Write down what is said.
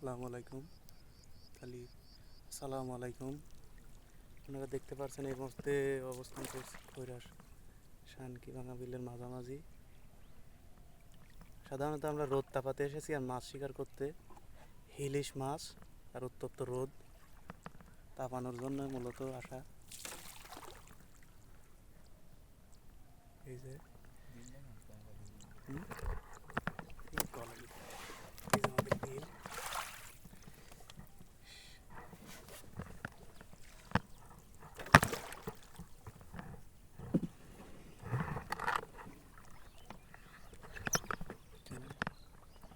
আসসালামু আলাইকুম। খালি আসসালামু আলাইকুম। আপনারা দেখতে পাচ্ছেন এই মুহূর্তে অবস্থান করছি খৈরাস শানকি ভাঙা বিলের মাঝামাঝি। সাধারণত আমরা রোদ তাপাতে এসেছি আর মাছ শিকার করতে। হিলিশ মাছ আর উত্তপ্ত রোদ তাপানোর জন্য মূলত আসা। এই যে